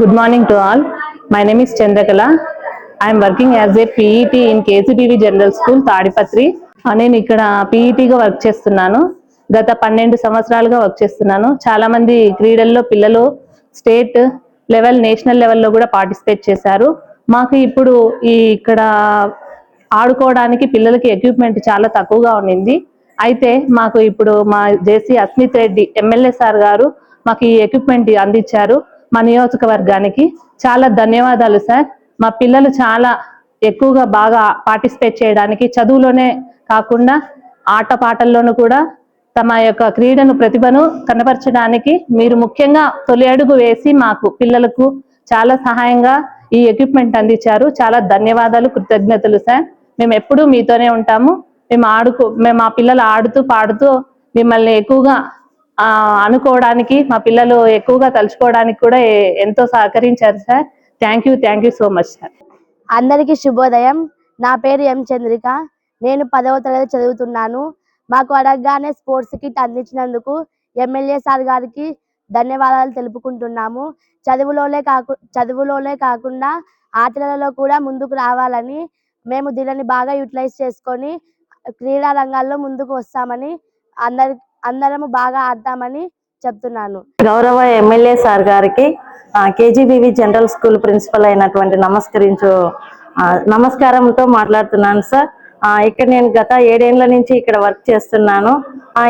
Good morning to all. My name is Chandrakala. I am working as a PET in KCTV General School, Tadipatri ah, నేను ఇక్కడ పీఈటీగా work చేస్తున్నాను. గత పన్నెండు సంవత్సరాలుగా work చేస్తున్నాను. చాలా మంది క్రీడల్లో పిల్లలు స్టేట్ లెవెల్ నేషనల్ లెవెల్లో కూడా పార్టిసిపేట్ చేశారు. మాకు ఇప్పుడు ఈ ఇక్కడ ఆడుకోవడానికి పిల్లలకి ఎక్విప్మెంట్ చాలా తక్కువగా ఉండింది. అయితే మాకు ఇప్పుడు మా JC Asmith Reddy MLA sir గారు మాకు ఈ ఎక్విప్మెంట్ అందించారు. మా నియోజకవర్గానికి చాలా ధన్యవాదాలు సార్. మా పిల్లలు చాలా ఎక్కువగా బాగా పార్టిసిపేట్ చేయడానికి చదువులోనే కాకుండా ఆట పాటల్లోనూ కూడా తమ యొక్క క్రీడను ప్రతిభను కనపరచడానికి మీరు ముఖ్యంగా తొలి అడుగు వేసి మాకు పిల్లలకు చాలా సహాయంగా ఈ ఎక్విప్మెంట్ అందించారు. చాలా ధన్యవాదాలు కృతజ్ఞతలు సార్. మేము ఎప్పుడూ మీతోనే ఉంటాము. మేము ఆడుకో మేము మా పిల్లలు ఆడుతూ పాడుతూ మిమ్మల్ని ఎక్కువగా అనుకోవడానికి మా పిల్లలు ఎక్కువగా తలుచుకోవడానికి కూడా ఎంతో సహకరించారు sir. Thank you thank you so much sir. అందరికీ శుభోదయం. నా పేరు ఎం చంద్రిక. నేను పదవ తరగతి చదువుతున్నాను. మాకు అడగగానే స్పోర్ట్స్ కిట్ అందించినందుకు ఎమ్మెల్యే సార్ గారికి ధన్యవాదాలు తెలుపుకుంటున్నాము. చదువులోనే కాకు చదువులోనే కాకుండా ఆటలలో కూడా ముందుకు రావాలని మేము దీనిని బాగా యూటిలైజ్ చేసుకొని క్రీడా రంగాల్లో ముందుకు వస్తామని అందరి అందరము బాగా ఆడతామని చెప్తున్నాను. గౌరవ ఎమ్మెల్యే సార్ గారికి కేజీబీవి జనరల్ స్కూల్ ప్రిన్సిపల్ అయినటువంటి నమస్కరించు నమస్కారంతో మాట్లాడుతున్నాను సార్. ఇక్కడ నేను గత ఏడేళ్ళ నుంచి ఇక్కడ వర్క్ చేస్తున్నాను.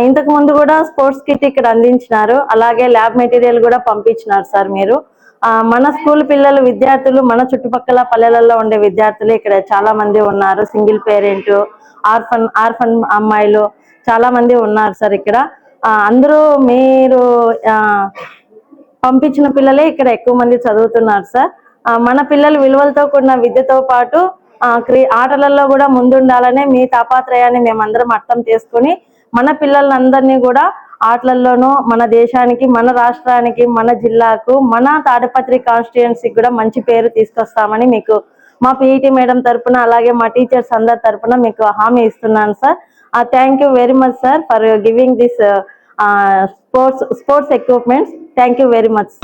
ఇంతకు ముందు కూడా స్పోర్ట్స్ కిట్ ఇక్కడ అందించినారు. అలాగే ల్యాబ్ మెటీరియల్ కూడా పంపించినారు సార్ మీరు. మన స్కూల్ పిల్లలు విద్యార్థులు మన చుట్టుపక్కల పల్లెలలో ఉండే విద్యార్థులు ఇక్కడ చాలా మంది ఉన్నారు. సింగిల్ పేరెంట్ ఆర్ఫన్ ఆర్ఫన్ అమ్మాయిలు చాలా మంది ఉన్నారు సార్ ఇక్కడ. అందరూ మీరు ఆ, పంపించిన పిల్లలే ఇక్కడ ఎక్కువ మంది చదువుతున్నారు సార్. మన పిల్లలు విలువలతో కూడిన విద్యతో పాటు క్రీ ఆటలలో కూడా ముందుండాలనే మీ తాపాత్రయాన్ని మేమందరం అర్థం చేసుకొని మన పిల్లలందరినీ కూడా ఆటలలోనూ మన దేశానికి మన రాష్ట్రానికి మన జిల్లాకు మన తాడపత్రి కాన్స్టిట్యుయెన్సీకి కూడా మంచి పేరు తీసుకొస్తామని మీకు మా పీఈటీ మేడం తరపున అలాగే మా టీచర్స్ అందరి తరఫున మీకు హామీ ఇస్తున్నాను sir. Thank you very much sir for giving this sports sports equipments thank you very much